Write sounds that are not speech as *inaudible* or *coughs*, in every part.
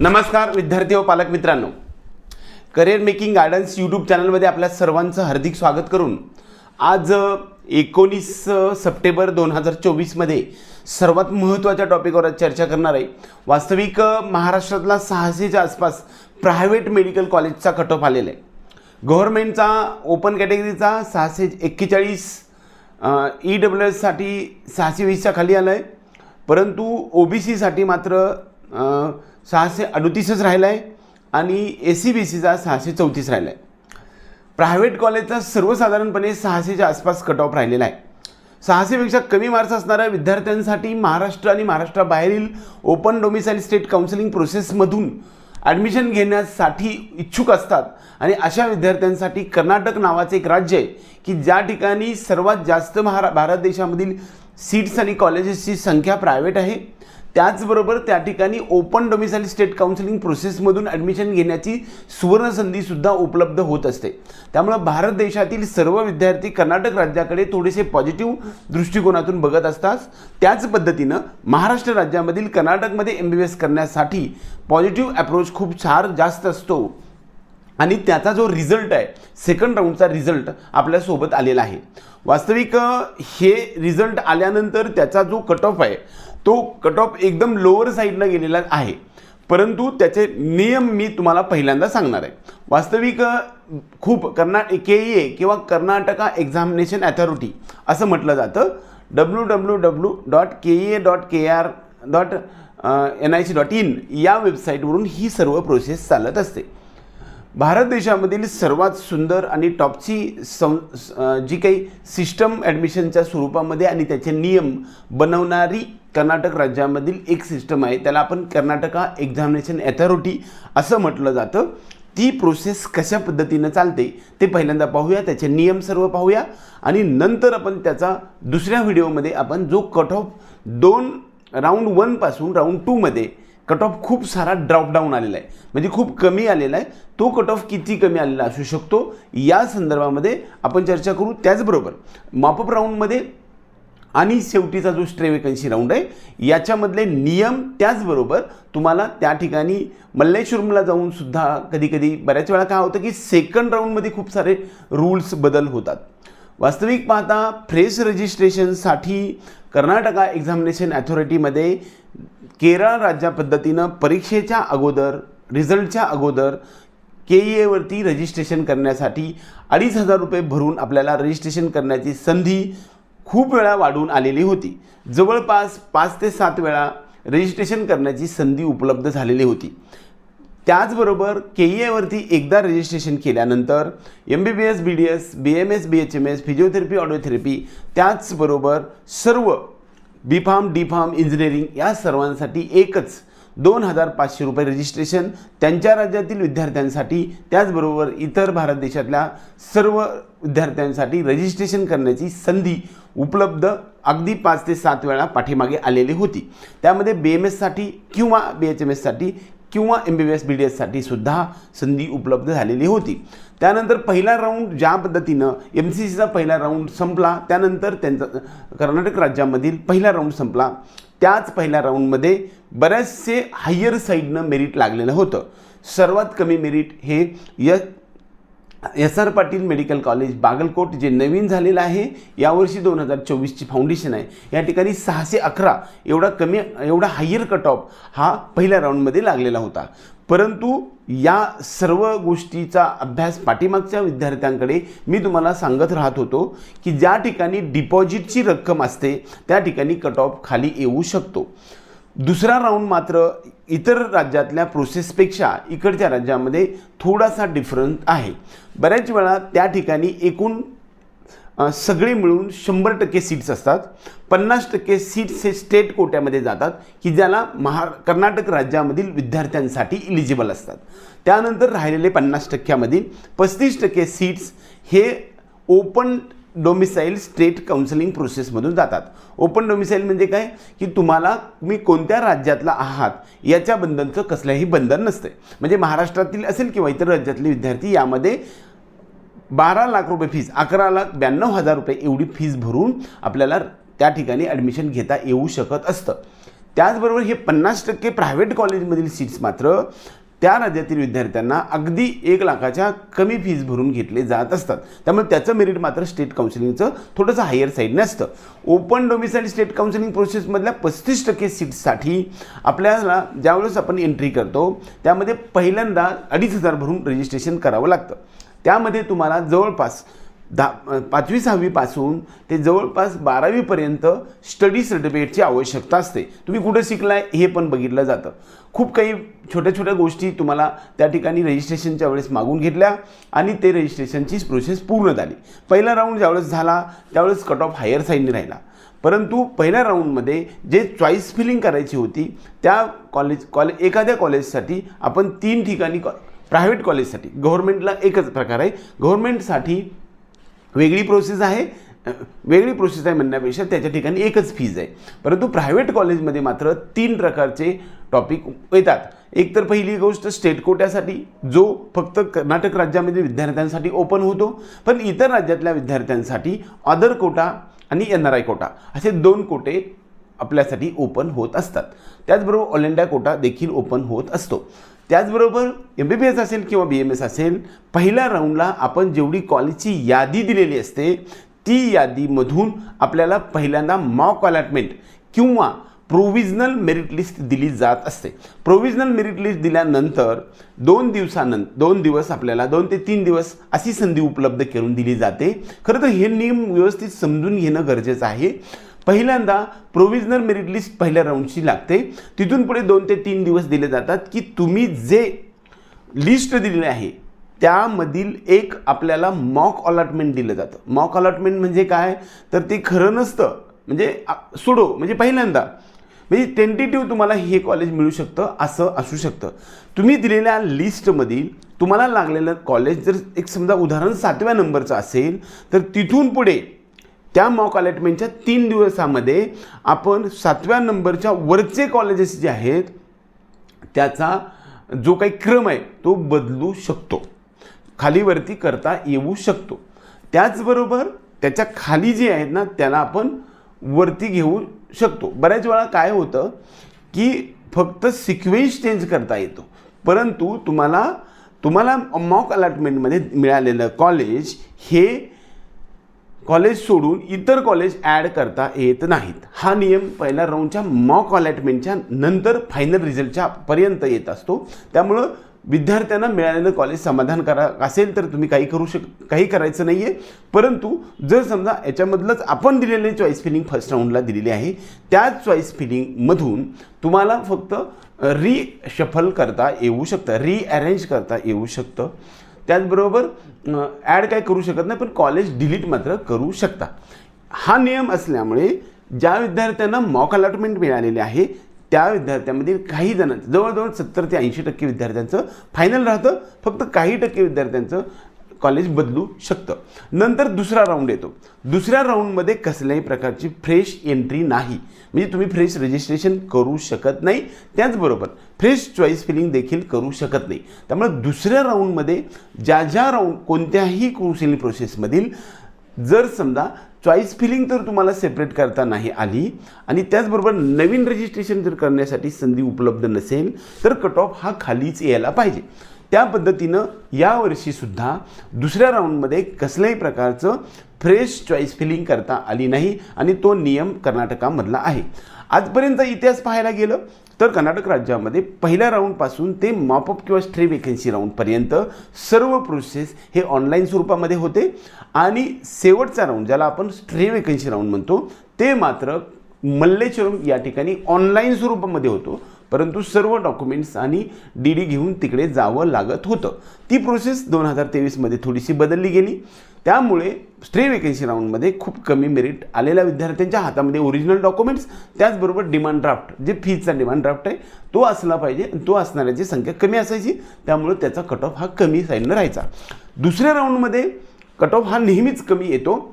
नमस्कार विद्यार्थी व पालक मित्रांनो. करिअर मेकिंग गार्डन्स यूट्यूब चॅनलमध्ये आपल्या सर्वांचं हार्दिक स्वागत करून आज एकोणीस सप्टेंबर दोन हजार चोवीसमध्ये सर्वात महत्त्वाच्या टॉपिकवर चर्चा करणार आहे. वास्तविक महाराष्ट्रातला सहाशेच्या आसपास प्रायव्हेट मेडिकल कॉलेजचा कट ऑफ आलेला आहे. गव्हर्मेंटचा ओपन कॅटेगरीचा सहाशे एक्केचाळीस ई डब्ल्यू एससाठी सहाशे वीसच्या खाली आलं आहे परंतु ओ बी सीसाठी मात्र सहाशे अडतीसच राहिला आहे आणि ए सी बी सीचा सहाशे चौतीस राहिला आहे प्रायव्हेट कॉलेजचा सर्वसाधारणपणे सहाशेच्या आसपास कट ऑफ राहिलेला आहे. सहाशेपेक्षा कमी मार्क्स असणाऱ्या विद्यार्थ्यांसाठी महाराष्ट्र आणि महाराष्ट्राबाहेरील ओपन डोमिसाईल स्टेट काउन्सिलिंग प्रोसेसमधून ॲडमिशन घेण्यासाठी इच्छुक असतात. आणि अशा विद्यार्थ्यांसाठी कर्नाटक नावाचं एक राज्य आहे की ज्या ठिकाणी सर्वात जास्त महारा भारत देशामधील सीट्स आणि कॉलेजेसची संख्या प्रायव्हेट आहे. त्याचबरोबर त्या ठिकाणी ओपन डोमिसाईल स्टेट काउन्सिलिंग प्रोसेसमधून ॲडमिशन घेण्याची सुवर्णसंधीसुद्धा उपलब्ध होत असते. त्यामुळं भारत देशातील सर्व विद्यार्थी कर्नाटक राज्याकडे थोडेसे पॉझिटिव्ह दृष्टिकोनातून बघत असतात. त्याच पद्धतीनं महाराष्ट्र राज्यामधील कर्नाटकमध्ये एम बी बी एस करण्यासाठी पॉझिटिव्ह अप्रोच खूप छान जास्त असतो. आणि त्याचा जो रिझल्ट आहे सेकंड राऊंडचा रिझल्ट आपल्यासोबत आलेला आहे. वास्तविक हे रिझल्ट आल्यानंतर त्याचा जो कट ऑफ आहे तो कट ऑफ एकदम लोअर साईडला गेलेला आहे. परंतु त्याचे नियम मी तुम्हाला पहिल्यांदा सांगणार आहे. वास्तविक खूप कर्ना के ई ए किंवा कर्नाटका एक्झामिनेशन अथॉरिटी असं म्हटलं जातं. W W W dot K E A dot K R dot N I C dot in या वेबसाईटवरून ही सर्व प्रोसेस चालत असते. भारत देशामधील सर्वात सुंदर आणि टॉपची सं जी काही सिस्टम ॲडमिशनच्या स्वरूपामध्ये आणि त्याचे नियम बनवणारी कर्नाटक राज्यामधील एक सिस्टम आहे. त्याला आपण कर्नाटका एक्झामिनेशन ॲथॉरिटी असं म्हटलं जातं. ती प्रोसेस कशा पद्धतीनं चालते ते पहिल्यांदा पाहूया. त्याचे नियम सर्व पाहूया. आणि नंतर आपण त्याचा दुसऱ्या व्हिडिओमध्ये आपण जो कट ऑफ दोन राऊंड वनपासून राऊंड टूमध्ये कट ऑफ खूप सारा ड्रॉपडाऊन आलेला आहे. म्हणजे खूप कमी आलेला आहे. तो कट ऑफ किती कमी आलेला असू शकतो? या संदर्भामध्ये आपण चर्चा करू. त्याचबरोबर मापअप राऊंडमध्ये आणि शेवटीचा जो स्ट्रे वेकन्सी राऊंड आहे याच्यामधले नियम त्याचबरोबर तुम्हाला त्या ठिकाणी मल्लेश्वरमला जाऊन सुद्धा कधी कधी बऱ्याच वेळा काय होतं की सेकंड राऊंडमध्ये खूप सारे रूल्स बदल होतात. वास्तविक पाहता फ्रेश रजिस्ट्रेशनसाठी कर्नाटका एक्झामिनेशन अथॉरिटीमध्ये केरळ राज्या पद्धतीनं परीक्षेच्या अगोदर रिझल्टच्या अगोदर के ई एवरती रजिस्ट्रेशन करण्यासाठी अडीच हजार रुपये भरून आपल्याला रजिस्ट्रेशन करण्याची संधी खूप वेळा वाढून आलेली होती. जवळपास पाच ते सात वेळा रजिस्ट्रेशन करण्याची संधी उपलब्ध झालेली होती. त्याचबरोबर के ई एवरती एकदा रजिस्ट्रेशन केल्यानंतर M B B S B D S B M S B H M S physiotherapy audiotherapy त्याचबरोबर सर्व B pharm D pharm engineering या सर्वांसाठी एकच. दोन हजार पाचशे रुपये रजिस्ट्रेशन त्यांच्या राज्यातील विद्यार्थ्यांसाठी त्याचबरोबर इतर भारत देशातल्या सर्व विद्यार्थ्यांसाठी रजिस्ट्रेशन करण्याची संधी उपलब्ध अगदी पाच ते सात वेळा पाठीमागे आलेली होती. त्यामध्ये बी एम एससाठी किंवा बी एच एम एससाठी किंवा M B B S B D एससाठी सुद्धा संधी उपलब्ध झालेली होती. त्यानंतर पहिला राऊंड ज्या पद्धतीनं एम सी सीचा पहिला राऊंड संपला त्यानंतर त्यांचा कर्नाटक राज्यामधील पहिला राऊंड संपला. त्याच पहिल्या राऊंडमध्ये बऱ्याचसे हायर साईडनं मेरिट लागलेलं होतं. सर्वात कमी मेरिट हे य S R Patil medical college Bagalkot जे नवीन झालेलं आहे यावर्षी दोन हजार चोवीसची फाउंडेशन आहे. या ठिकाणी सहाशे अकरा एवढा कमी एवढा हायर कट ऑफ हा पहिल्या राऊंडमध्ये लागलेला होता. परंतु या सर्व गोष्टीचा अभ्यास पाठीमागच्या विद्यार्थ्यांकडे मी तुम्हाला सांगत राहत होतो की ज्या ठिकाणी डिपॉझिटची रक्कम असते त्या ठिकाणी कट ऑफ खाली येऊ शकतो. दुसरा राऊंड मात्र इतर राज्यातल्या प्रोसेसपेक्षा इकडच्या राज्यामध्ये थोडासा डिफरंट आहे. बऱ्याच वेळा त्या ठिकाणी एकूण सगळे मिळून शंभर टक्के सीट्स असतात. पन्नास टक्के सीट्स हे स्टेट कोट्यामध्ये जातात की ज्याला महा कर्नाटक राज्यामधील विद्यार्थ्यांसाठी इलिजिबल असतात. त्यानंतर राहिलेले पन्नास टक्क्यामधील पस्तीस टक्के सीट्स हे ओपन डोमिसाईल स्टेट काउन्सिलिंग प्रोसेसमधून जातात. ओपन डोमिसाईल म्हणजे काय? की तुम्हाला तुम्ही कोणत्या राज्यातला आहात याच्याबद्दलचं कसलंही बंधन नसतं म्हणजे महाराष्ट्रातील असेल किंवा इतर राज्यातले विद्यार्थी यामध्ये बारा लाख रुपये फीज अकरा लाख ब्याण्णव हजार रुपये एवढी फीज भरून आपल्याला त्या ठिकाणी ॲडमिशन घेता येऊ शकत असतं. त्याचबरोबर हे पन्नास टक्के प्रायव्हेट कॉलेजमधील सीट्स मात्र त्या राज्यातील विद्यार्थ्यांना अगदी एक लाखाच्या कमी फीज भरून घेतले जात असतात. त्यामुळे त्याचं मेरिट मात्र स्टेट काउन्सिलिंगचं थोडंसं हायर साईडने असतं. ओपन डोमिसाईल स्टेट काउन्सिलिंग प्रोसेसमधल्या पस्तीस टक्के सीट्ससाठी आपल्याला ज्यावेळेस आपण एंट्री करतो त्यामध्ये पहिल्यांदा अडीच हजार भरून रजिस्ट्रेशन करावं लागतं. त्यामध्ये तुम्हाला जवळपास दहा पाचवी सहावीपासून ते जवळपास बारावीपर्यंत स्टडी सर्टिफिकेटची आवश्यकता असते. तुम्ही कुठं शिकलाय हे पण बघितलं जातं. खूप काही छोट्या छोट्या गोष्टी तुम्हाला त्या ठिकाणी रजिस्ट्रेशनच्या वेळेस मागून घेतल्या आणि ते रजिस्ट्रेशनची प्रोसेस पूर्ण झाली. पहिला राऊंड ज्यावेळेस झाला त्यावेळेस कट ऑफ हायर साईडने राहिला. परंतु पहिल्या राऊंडमध्ये जे चॉईस फिलिंग करायची होती त्या कॉलेज कॉलेज एखाद्या कॉलेजसाठी आपण तीन ठिकाणी कॉ प्रायव्हेट कॉलेजसाठी गव्हर्नमेंटला एकच प्रकार आहे. गव्हर्नमेंटसाठी वेगळी प्रोसेस आहे. वेगळी प्रोसेस आहे म्हणण्यापेक्षा त्याच्या ठिकाणी एकच फीज आहे. परंतु प्रायव्हेट कॉलेजमध्ये मात्र तीन प्रकारचे टॉपिक येतात. एक तर पहिली गोष्ट स्टेट कोट्यासाठी जो फक्त कर्नाटक राज्यामध्ये विद्यार्थ्यांसाठी ओपन होतो पण इतर राज्यातल्या विद्यार्थ्यांसाठी अदर कोटा आणि एन आर आय कोटा असे दोन कोटे आपल्यासाठी ओपन होत असतात. त्याचबरोबर ऑल इंडिया कोटा देखील ओपन होत असतो. त्याचबरोबर एम बी बी एस असेल किंवा बी एम एस असेल पहिल्या राऊंडला आपण जेवढी कॉलेजची यादी दिलेली असते ती यादीमधून आपल्याला पहिल्यांदा मॉक अलॉटमेंट किंवा प्रोविजनल मेरिट लिस्ट दिली जात असते. प्रोविजनल मेरिट लिस्ट दिल्यानंतर दोन दिवसानंतर दोन दिवस आपल्याला दोन ते तीन दिवस अशी संधी उपलब्ध करून दिली जाते. खरं तर हे नियम व्यवस्थित समजून घेणं गरजेचं आहे. पहिल्यांदा प्रोव्हिजनल मेरिट लिस्ट पहिल्या राऊंडची लागते. तिथून पुढे दोन ते तीन दिवस दिले जातात की तुम्ही जे लिस्ट दिलेली आहे त्यामधील एक आपल्याला मॉक अलॉटमेंट दिलं जातं. मॉक अलॉटमेंट म्हणजे काय? तर ते खरं नसतं. म्हणजे सुडो म्हणजे पहिल्यांदा. म्हणजे टेंटेटिव्ह तुम्हाला हे कॉलेज मिळू शकतं असं असू शकतं. तुम्ही दिलेल्या लिस्टमधील तुम्हाला लागलेलं कॉलेज जर एक समजा उदाहरण सातव्या नंबरचं असेल तर तिथून पुढे त्या मॉक अलॉटमेंटच्या तीन दिवसामध्ये आपण सातव्या नंबरच्या वरचे कॉलेजेस जे आहेत त्याचा जो काही क्रम आहे तो बदलू शकतो. खालीवरती करता येऊ शकतो. त्याचबरोबर त्याच्याखाली जे आहेत ना त्याला आपण वरती घेऊ शकतो. बऱ्याच वेळा काय होतं की फक्त सिक्वेन्स चेंज करता येतो. परंतु तुम्हाला तुम्हाला मॉक अलॉटमेंटमध्ये मिळालेलं कॉलेज हे कॉलेज सोडून इतर कॉलेज ॲड करता येत नाहीत. हा नियम पहिल्या राऊंडच्या मॉक अलॉटमेंटच्या नंतर फायनल रिझल्टच्या पर्यंत येत असतो. त्यामुळं विद्यार्थ्यांना मिळालेलं कॉलेज समाधानकारक असेल तर तुम्ही काही करू शक काही करायचं नाही आहे परंतु जर समजा याच्यामधलंच आपण दिलेले चॉईस फिलिंग फर्स्ट राऊंडला दिलेली आहे त्याच चॉईस फिलिंगमधून तुम्हाला फक्त रिशफल करता येऊ शकतं रिअरेंज करता येऊ शकतं. त्याचबरोबर ॲड काय करू शकत नाही पण कॉलेज डिलीट मात्र करू शकता. हा नियम असल्यामुळे ज्या विद्यार्थ्यांना मॉक अलॉटमेंट मिळालेले आहे त्या विद्यार्थ्यांमधील काही जणांचं जवळजवळ सत्तर ते ऐंशी टक्के विद्यार्थ्यांचं फायनल राहतं. फक्त काही टक्के विद्यार्थ्यांचं कॉलेज बदलू शकतं. नंतर दुसरा राऊंड येतो. दुसऱ्या राऊंडमध्ये कसल्याही प्रकारची फ्रेश एंट्री नाही. म्हणजे तुम्ही फ्रेश रजिस्ट्रेशन करू शकत नाही. त्याचबरोबर फ्रेश चॉईस फिलिंग देखील करू शकत नाही. त्यामुळे दुसऱ्या राऊंडमध्ये ज्या ज्या राऊंड कोणत्याही कौशल्य प्रोसेसमधील जर समजा चॉईस फिलिंग तर तुम्हाला सेपरेट करता नाही आली आणि त्याचबरोबर नवीन रजिस्ट्रेशन जर करण्यासाठी संधी उपलब्ध नसेल तर कट ऑफ हा खालीच यायला पाहिजे. त्या पद्धतीनं यावर्षीसुद्धा दुसऱ्या राऊंडमध्ये कसल्याही प्रकारचं फ्रेश चॉईस फिलिंग करता आली नाही आणि तो नियम कर्नाटकामधला आहे. आजपर्यंत इतिहास पाहायला गेलं तर कर्नाटक राज्यामध्ये पहिल्या राऊंडपासून ते मॉपअप किंवा स्ट्रे वेकन्सी राऊंडपर्यंत सर्व प्रोसेस हे ऑनलाईन स्वरूपामध्ये होते आणि शेवटचा राऊंड ज्याला आपण स्ट्रे वेकन्सी राऊंड म्हणतो ते मात्र मल्लेश्वरम या ठिकाणी ऑनलाईन स्वरूपामध्ये होतो. परंतु सर्व डॉक्युमेंट्स आणि डी डी घेऊन तिकडे जावं लागत होतं. ती प्रोसेस दोन हजार तेवीसमध्ये थोडीशी बदलली गेली. त्यामुळे स्ट्रे वेकेन्सी राऊंडमध्ये खूप कमी मेरिट आलेल्या विद्यार्थ्यांच्या हातामध्ये ओरिजिनल डॉक्युमेंट्स त्याचबरोबर डिमांड ड्राफ्ट जे फीजचा डिमांड ड्राफ्ट आहे तो असला पाहिजे आणि तो असणाऱ्याची संख्या कमी असायची. त्यामुळे त्याचा कट ऑफ हा कमी साईडनं राहायचा. दुसऱ्या राऊंडमध्ये कट ऑफ हा नेहमीच कमी येतो.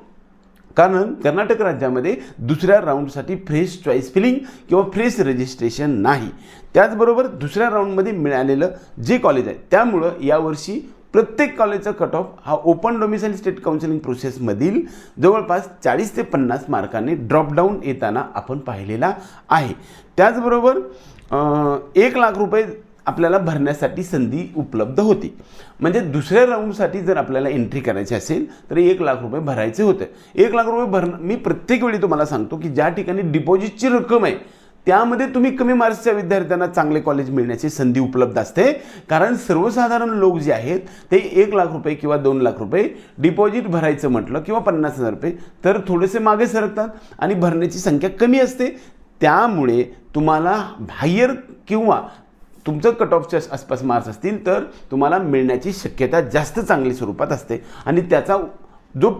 कारण कर्नाटक राज्यामध्ये दुसऱ्या राऊंडसाठी फ्रेश चॉईस फिलिंग किंवा फ्रेश रजिस्ट्रेशन नाही. त्याचबरोबर दुसऱ्या राऊंडमध्ये मिळालेलं जे कॉलेज आहे त्यामुळं यावर्षी प्रत्येक कॉलेजचा कट ऑफ हा ओपन डोमिसाईल स्टेट काउन्सिलिंग प्रोसेसमधील जवळपास चाळीस ते पन्नास मार्कांनी ड्रॉपडाऊन येताना आपण पाहिलेला आहे. त्याचबरोबर एक लाख रुपये आपल्याला भरण्यासाठी संधी उपलब्ध होती. म्हणजे दुसऱ्या राऊंडसाठी जर आपल्याला एंट्री करायची असेल तर एक लाख रुपये भरायचे होते. एक लाख रुपये भरणं मी प्रत्येक वेळी तुम्हाला सांगतो की ज्या ठिकाणी डिपॉझिटची रक्कम आहे त्यामध्ये तुम्ही कमी मार्क्सच्या विद्यार्थ्यांना चांगले कॉलेज मिळण्याची संधी उपलब्ध असते. कारण सर्वसाधारण लोक जे आहेत ते एक लाख रुपये किंवा दोन लाख रुपये डिपॉझिट भरायचं म्हटलं किंवा पन्नास हजार रुपये तर थोडेसे मागे सरकतात आणि भरण्याची संख्या कमी असते. त्यामुळे तुम्हाला हायर किंवा तुमचं कट ऑफच्या आसपास मार्क्स असतील तर तुम्हाला मिळण्याची शक्यता जास्त चांगली स्वरूपात असते. आणि त्याचा जो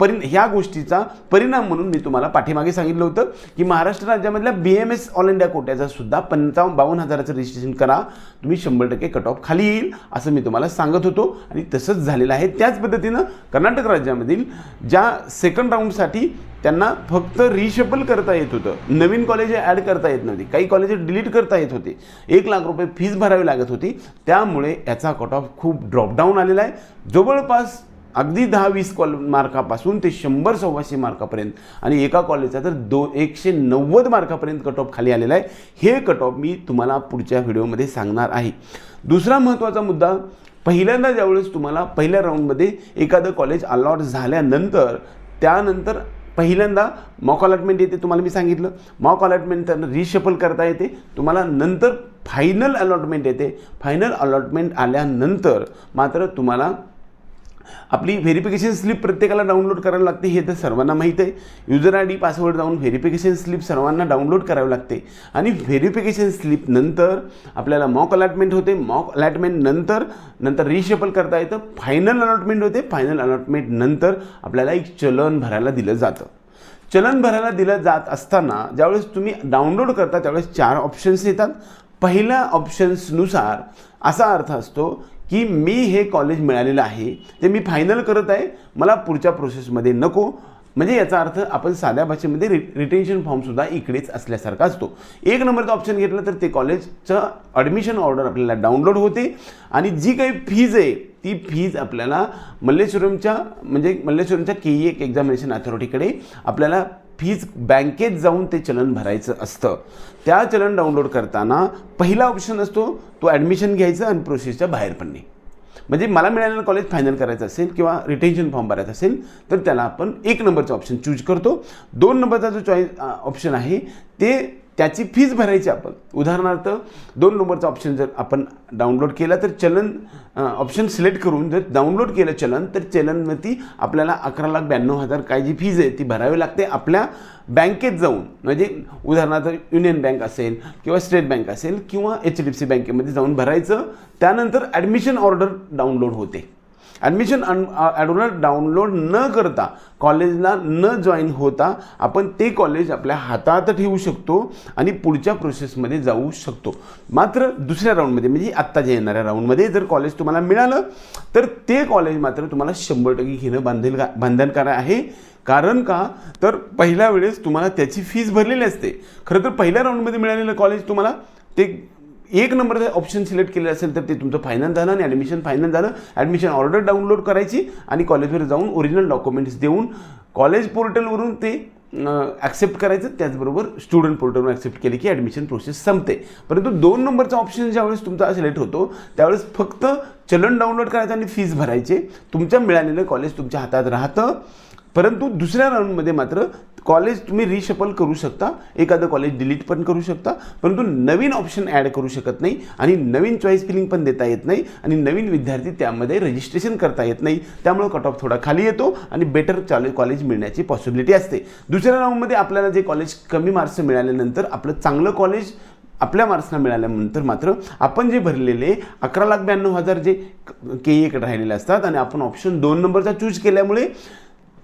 परि ह्या गोष्टीचा परिणाम म्हणून मी तुम्हाला पाठीमागे सांगितलं होतं की Maharashtra राज्यामधल्या B M S all India कोट्याचा सुद्धा पंचावन्न बावन्न हजाराचं रजिस्ट्रेशन करा. तुम्ही शंभर टक्के कट ऑफ खाली येईल असं मी तुम्हाला सांगत होतो. आणि तसंच झालेलं आहे. त्याच पद्धतीनं कर्नाटक राज्यामधील ज्या सेकंड राऊंडसाठी त्यांना फक्त रिशफल करता येत होतं. नवीन कॉलेज ॲड करता येत नव्हती. काही कॉलेज डिलीट करता येत होते. एक लाख रुपये फीज भरावी लागत होती. त्यामुळे याचा कट ऑफ खूप ड्रॉपडाऊन आलेला आहे. जवळपास अगदी दहा वीस कॉल मार्कापासून ते शंभर सव्वाशे मार्कापर्यंत. आणि एका कॉलेजचा तर दो एकशे नव्वद मार्कापर्यंत कट ऑफ खाली आलेला आहे. हे कट ऑफ मी तुम्हाला पुढच्या व्हिडिओमध्ये सांगणार आहे. दुसरा महत्त्वाचा मुद्दा पहिल्यांदा ज्यावेळेस तुम्हाला पहिल्या राऊंडमध्ये एखादं कॉलेज अलॉट झाल्यानंतर त्यानंतर पहिल्यांदा मॉक अलॉटमेंट येते तुम्हाला मी सांगितलं. मॉक अलॉटमेंट तर रिशफल करता येते. तुम्हाला नंतर फायनल अलॉटमेंट येते. फायनल अलॉटमेंट आल्यानंतर मात्र तुम्हाला आपली व्हेरिफिकेशन स्लिप प्रत्येकाला डाउनलोड करायला लागते हे तर सर्वांना माहीत आहे. युजर आय डी पासवर्ड जाऊन व्हेरिफिकेशन स्लिप सर्वांना डाउनलोड करावी लागते. आणि व्हेरिफिकेशन स्लिप नंतर आपल्याला मॉक अलॉटमेंट होते. मॉक अलॉटमेंट नंतर नंतर रिशफल करता येतं. फायनल अलॉटमेंट होते. फायनल अलॉटमेंट नंतर आपल्याला एक चलन भरायला दिलं जातं. चलन भरायला दिलं जात असताना ज्यावेळेस तुम्ही डाउनलोड करता त्यावेळेस चार ऑप्शन्स येतात. पहिल्या ऑप्शन्सनुसार असा अर्थ असतो की मी हे कॉलेज मिळालेलं आहे ते मी फायनल करत आहे मला पुढच्या प्रोसेसमध्ये नको. म्हणजे याचा अर्थ आपण साध्या भाषेमध्ये रि रिटेन्शन फॉर्मसुद्धा इकडेच असल्यासारखा असतो. एक नंबरचं ऑप्शन घेतलं तर ते कॉलेजचं ॲडमिशन ऑर्डर आपल्याला डाउनलोड होते. आणि जी काही फीज आहे ती फीज आपल्याला मल्लेश्वरमच्या म्हणजे मल्लेश्वरमच्या के ई एक एक्झामिनेशन अथॉरिटीकडे आपल्याला फीज बँकेत जाऊन ते चलन भरायचं असतं. त्या चलन डाउनलोड करताना पहिला ऑप्शन असतो तो ॲडमिशन घ्यायचं आणि प्रोसेसच्या बाहेर पडणे म्हणजे मला मिळालेलं कॉलेज फायनल करायचं असेल किंवा रिटेन्शन फॉर्म भरायचा असेल तर त्याला आपण एक नंबरचा ऑप्शन चूज करतो. दोन नंबरचा जो चॉईस ऑप्शन आहे ते त्याची फीज भरायची आपण. उदाहरणार्थ दोन नंबरचा ऑप्शन जर आपण डाउनलोड केला तर चलन ऑप्शन सिलेक्ट करून जर डाउनलोड केलं चलन तर चलनवरती आपल्याला अकरा लाख ब्याण्णव हजार काय जी फीज आहे ती भरावी लागते आपल्या बँकेत जाऊन. म्हणजे उदाहरणार्थ युनियन बँक असेल किंवा स्टेट बँक असेल किंवा एच डी एफ सी बँकेमध्ये जाऊन भरायचं. त्यानंतर ॲडमिशन ऑर्डर डाउनलोड होते. ॲडमिशन अन ॲडोनर डाउनलोड न करता कॉलेजला न जॉईन होता आपण ते कॉलेज आपल्या हातात ठेवू शकतो आणि पुढच्या प्रोसेसमध्ये जाऊ शकतो. मात्र दुसऱ्या राऊंडमध्ये म्हणजे आत्ता जे येणाऱ्या राऊंडमध्ये जर कॉलेज तुम्हाला मिळालं तर ते कॉलेज मात्र तुम्हाला शंभर टक्के घेणं बांधेल बांधणकारक आहे. कारण का? तर पहिल्या वेळेस तुम्हाला त्याची फीज भरलेली असते. खरं तर पहिल्या राऊंडमध्ये मिळालेलं कॉलेज तुम्हाला ते एक नंबरचं ऑप्शन सिलेक्ट केलेलं असेल तर ते तुमचं फायनल झालं आणि ॲडमिशन फायनल झालं. ॲडमिशन ऑर्डर डाउनलोड करायची आणि कॉलेजवर जाऊन ओरिजिनल डॉक्युमेंट्स देऊन कॉलेज पोर्टलवरून ते ॲक्सेप्ट करायचं. त्याचबरोबर स्टुडंट पोर्टलवरून ॲक्सेप्ट केले की ॲडमिशन प्रोसेस संपते. परंतु दोन नंबरचा ऑप्शन ज्यावेळेस तुमचा सिलेक्ट होतो त्यावेळेस फक्त चलन डाउनलोड करायचं आणि फीज भरायचे. तुमच्या मिळालेलं कॉलेज तुमच्या हातात राहतं. परंतु दुसऱ्या राऊंडमध्ये मात्र कॉलेज तुम्ही रिशफल करू शकता एखादं कॉलेज डिलीट पण करू शकता परंतु नवीन ऑप्शन ॲड करू शकत नाही आणि नवीन चॉईस फिलिंग पण देता येत नाही आणि नवीन विद्यार्थी त्यामध्ये रजिस्ट्रेशन करता येत नाही. त्यामुळे कट ऑफ थोडा खाली येतो आणि बेटर चालू कॉलेज मिळण्याची पॉसिबिलिटी असते. दुसऱ्या राऊंडमध्ये आपल्याला जे कॉलेज कमी मार्क्स मिळाल्यानंतर आपलं चांगलं कॉलेज आपल्या मार्क्सना मिळाल्यानंतर मात्र आपण जे भरलेले अकरा लाख ब्याण्णव हजार जे के एकडे राहिलेले असतात आणि आपण ऑप्शन दोन नंबरचा चूज केल्यामुळे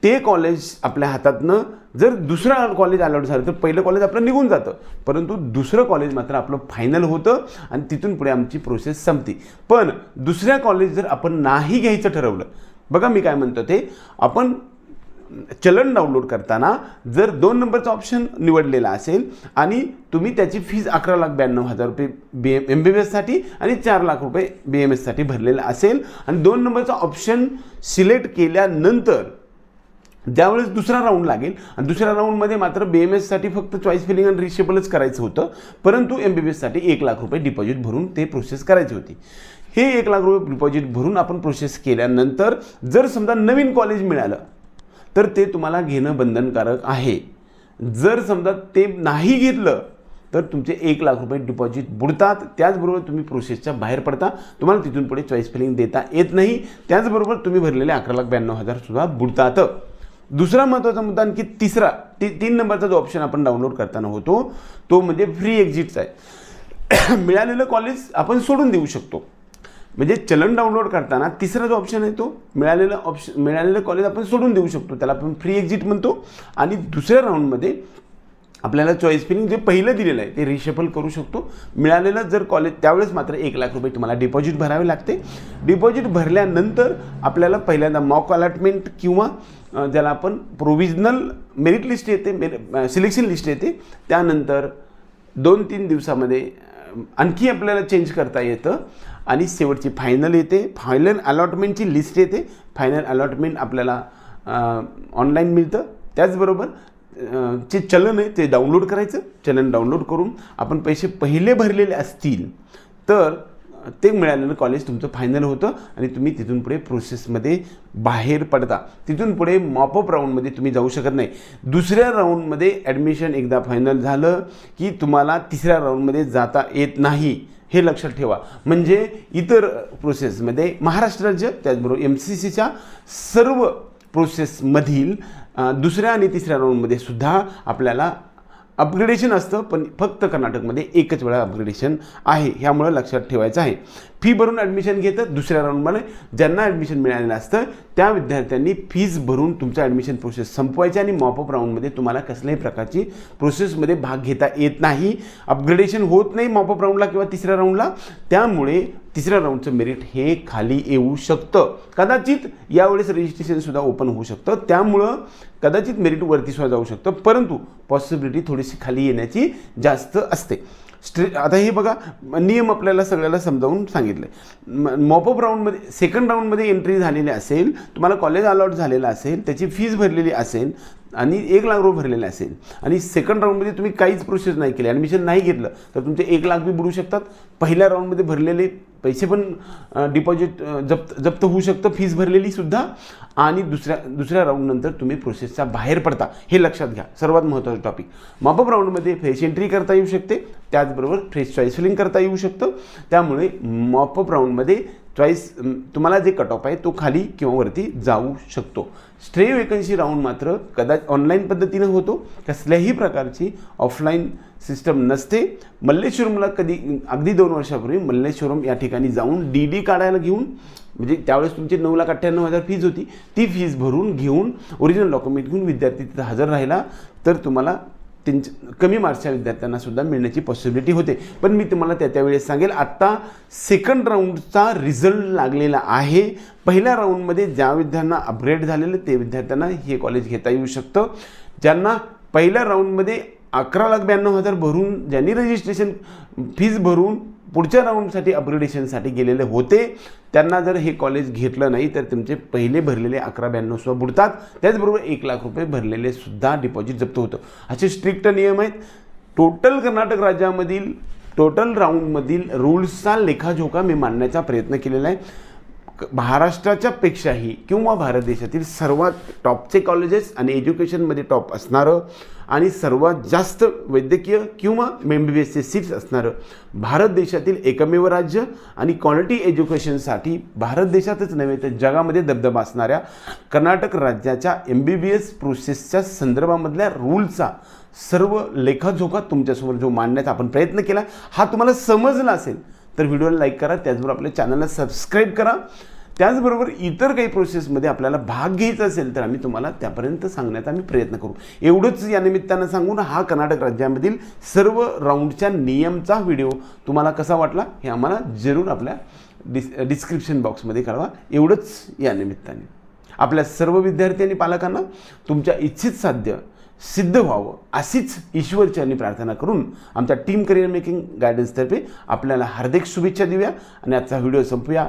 ते कॉलेज आपल्या हातातनं जर दुसरं कॉलेज अलॉट झालं तर पहिलं कॉलेज आपलं निघून जातं. परंतु दुसरं कॉलेज मात्र आपलं फायनल होतं आणि तिथून पुढे आमची प्रोसेस संपती. पण दुसऱ्या कॉलेज जर आपण नाही घ्यायचं ठरवलं बघा मी काय म्हणतो ते आपण चलन डाउनलोड करताना जर दोन नंबरचा ऑप्शन निवडलेला असेल आणि तुम्ही त्याची फीज अकरा लाख ब्याण्णव हजार रुपये बी एम एम बी बी एससाठी आणि चार लाख रुपये बी एम एससाठी भरलेला असेल आणि दोन नंबरचा ऑप्शन सिलेक्ट केल्यानंतर ज्यावेळेस दुसरा राऊंड लागेल आणि दुसऱ्या राऊंडमध्ये मात्र बी एम एससाठी फक्त चॉईस फिलिंग आणि रिशेबलच करायचं होतं परंतु एम बी बी एससाठी एक लाख रुपये डिपॉझिट भरून ते प्रोसेस करायची होती. हे एक लाख रुपये डिपॉझिट भरून आपण प्रोसेस केल्यानंतर जर समजा नवीन कॉलेज मिळालं तर ते तुम्हाला घेणं बंधनकारक आहे. जर समजा ते नाही घेतलं तर तुमचे एक लाख रुपये डिपॉझिट बुडतात. त्याचबरोबर तुम्ही प्रोसेसच्या बाहेर पडता. तुम्हाला तिथून पुढे चॉईस फिलिंग देता येत नाही. त्याचबरोबर तुम्ही भरलेले अकरा लाख ब्याण्णव हजारसुद्धा बुडतात. दुसरा महत्त्वाचा मुद्दा आणखी तिसरा ती तीन नंबरचा जो ऑप्शन आपण डाउनलोड करताना होतो तो म्हणजे फ्री एक्झिटचा आहे. *coughs* मिळालेलं कॉलेज आपण सोडून देऊ शकतो. म्हणजे चलन डाउनलोड करताना तिसरा जो ऑप्शन आहे तो मिळालेलं ऑप्शन मिळालेलं कॉलेज आपण सोडून देऊ शकतो. त्याला आपण फ्री एक्झिट म्हणतो. आणि दुसऱ्या राऊंडमध्ये आपल्याला चॉईस फिलिंग जे पहिलं दिलेलं आहे ते रिशेबल करू शकतो. मिळालेलं जर कॉलेज त्यावेळेस मात्र एक लाख रुपये तुम्हाला डिपॉझिट भरावे लागते. डिपॉझिट भरल्यानंतर आपल्याला पहिल्यांदा मॉक अलॉटमेंट किंवा ज्याला आपण प्रोव्हिजनल मेरिट लिस्ट येते मेरि सिलेक्शन लिस्ट येते त्यानंतर दोन तीन दिवसामध्ये आणखी आपल्याला चेंज करता येतं. आणि शेवटची फायनल येते. फायनल अलॉटमेंटची लिस्ट येते. फायनल अलॉटमेंट आपल्याला ऑनलाईन मिळतं. त्याचबरोबर चे जे चलन आहे ते डाउनलोड करायचं चलन डाउनलोड करून आपण पैसे पहिले भरलेले असतील तर ते मिळालेलं कॉलेज तुमचं फायनल होतं आणि तुम्ही तिथून पुढे प्रोसेसमध्ये बाहेर पडता. तिथून पुढे मॉपअप राऊंडमध्ये तुम्ही जाऊ शकत नाही. दुसऱ्या राऊंडमध्ये ॲडमिशन एकदा फायनल झालं की तुम्हाला तिसऱ्या राऊंडमध्ये जाता येत नाही हे लक्षात ठेवा. म्हणजे इतर प्रोसेसमध्ये महाराष्ट्र राज्य त्याचबरोबर एम सी सीच्या सर्व प्रोसेसमधील दुसऱ्या आणि तिसऱ्या राऊंडमध्ये सुद्धा आपल्याला अपग्रेडेशन असतं पण फक्त कर्नाटकमध्ये एकच वेळा अपग्रेडेशन आहे ह्यामुळं लक्षात ठेवायचं आहे. फी भरून ॲडमिशन घेतं दुसऱ्या राऊंडमध्ये ज्यांना ॲडमिशन मिळालेलं असतं त्या विद्यार्थ्यांनी फीज भरून तुमचं ॲडमिशन प्रोसेस संपवायची आणि मॉपअप राऊंडमध्ये तुम्हाला कसल्याही प्रकारची प्रोसेसमध्ये भाग घेता येत नाही. अपग्रेडेशन होत नाही मॉपअप राऊंडला किंवा तिसऱ्या राऊंडला त्यामुळे तिसऱ्या राऊंडचं मेरिट हे खाली येऊ शकतं. कदाचित यावेळेस रजिस्ट्रेशनसुद्धा ओपन होऊ शकतं. त्यामुळं कदाचित मेरिट वरती सुद्धा जाऊ शकतं. परंतु पॉसिबिलिटी थोडीशी खाली येण्याची जास्त असते. स्ट्रे आता हे बघा नियम आपल्याला सगळ्याला समजावून सांगितले मॉपअप राऊंडमध्ये सेकंड राऊंडमध्ये एंट्री झालेली असेल तुम्हाला कॉलेज अलॉट झालेलं असेल त्याची फीज भरलेली असेल आणि एक लाख रुपये भरलेले असेल. आणि सेकंड राऊंडमध्ये तुम्ही काहीच प्रोसेस नाही केली. ॲडमिशन नाही घेतलं तर तुमचे एक लाख बी बुडू शकतात. पहिल्या राऊंडमध्ये भरलेले पैसे पण डिपॉझिट जप्त जप्त होऊ शकतं फीज भरलेली सुद्धा. आणि दुसऱ्या दुसऱ्या राऊंडनंतर तुम्ही प्रोसेसच्या बाहेर पडता हे लक्षात घ्या. सर्वात महत्त्वाचं टॉपिक मॉपअप राऊंडमध्ये फ्रेश एंट्री करता येऊ शकते. त्याचबरोबर फ्रेश चॉईस फिलिंग करता येऊ शकतं. त्यामुळे मॉपअप राऊंडमध्ये चॉईस तुम्हाला जे कट ऑफ आहे तो खाली किंवा वरती जाऊ शकतो. स्ट्रे वेकन्सी राऊंड मात्र कदाच ऑनलाईन पद्धतीनं होतो. कसल्याही प्रकारची ऑफलाईन सिस्टम नसते. मल्लेश्वरमला कधी अगदी दोन वर्षापूर्वी मल्लेश्वरम या ठिकाणी जाऊन डी डी काढायला घेऊन म्हणजे त्यावेळेस तुमची नऊ लाख अठ्ठ्याण्णव हजार फीज होती. ती फीज भरून घेऊन ओरिजिनल डॉक्युमेंट घेऊन विद्यार्थी तिथं हजर राहिला. तर तुम्हाला त्यांच्या कमी मार्क्सच्या विद्यार्थ्यांना सुद्धा मिळण्याची पॉसिबिलिटी होते. पण मी तुम्हाला त्या त्यावेळेस सांगेल आत्ता सेकंड राऊंडचा रिझल्ट लागलेला आहे. पहिल्या राऊंडमध्ये ज्या विद्यार्थ्यांना अपग्रेड झालेलं ते विद्यार्थ्यांना हे कॉलेज घेता येऊ शकतं. ज्यांना पहिल्या राऊंडमध्ये अकरा लाख ब्याण्णव हजार भरून ज्यांनी रजिस्ट्रेशन फीज भरून पुढच्या राऊंडसाठी अपग्रेडेशनसाठी गेलेले होते. त्यांना जर हे कॉलेज घेतलं नाही तर तुमचे पहिले भरलेले अकरा ब्याण्णव सुद्धा बुडतात. त्याचबरोबर एक लाख रुपये भरलेले सुद्धा डिपॉझिट जप्त होतं. असे स्ट्रिक्ट नियम आहेत. टोटल कर्नाटक राज्यामधील टोटल राऊंडमधील रूल्सचा लेखाजोखा मी मांडण्याचा प्रयत्न केलेला आहे. महाराष्ट्राच्या पेक्षाही किंवा भारत देशातील सर्वात टॉपचे कॉलेजेस आणि एज्युकेशनमध्ये टॉप असणारं आणि सर्वात जास्त वैद्यकीय किंवा एम बी बी एसचे सीट्स असणारं भारत देशातील एकमेव राज्य आणि क्वालिटी एज्युकेशनसाठी भारत देशातच नव्हे तर जगामध्ये दबदबा असणाऱ्या कर्नाटक राज्याच्या एम बी बी एस प्रोसेसच्या संदर्भामधल्या रूलचा सर्व लेखाजोखा तुमच्यासमोर जो मांडण्याचा आपण प्रयत्न केला हा तुम्हाला समजला असेल तर व्हिडिओला लाईक करा त्याचबरोबर आपल्या चॅनलला सबस्क्राईब करा. त्याचबरोबर इतर काही प्रोसेसमध्ये आपल्याला भाग घ्यायचा असेल तर आम्ही तुम्हाला त्यापर्यंत सांगण्याचा आम्ही प्रयत्न करू. एवढंच या निमित्तानं सांगून हा कर्नाटक राज्यामधील सर्व राऊंडच्या नियमचा व्हिडिओ तुम्हाला कसा वाटला हे आम्हाला जरूर आपल्या डिस डिस्क्रिप्शन बॉक्समध्ये कळवा. एवढंच या निमित्ताने. आपल्या सर्व विद्यार्थी आणि पालकांना तुमच्या इच्छित साध्य सिद्ध व्हावं अशीच ईश्वरचरणी प्रार्थना करून आमच्या टीम करिअर मेकिंग गायडन्सतर्फे आपल्याला हार्दिक शुभेच्छा देऊया आणि आजचा व्हिडिओ संपूया.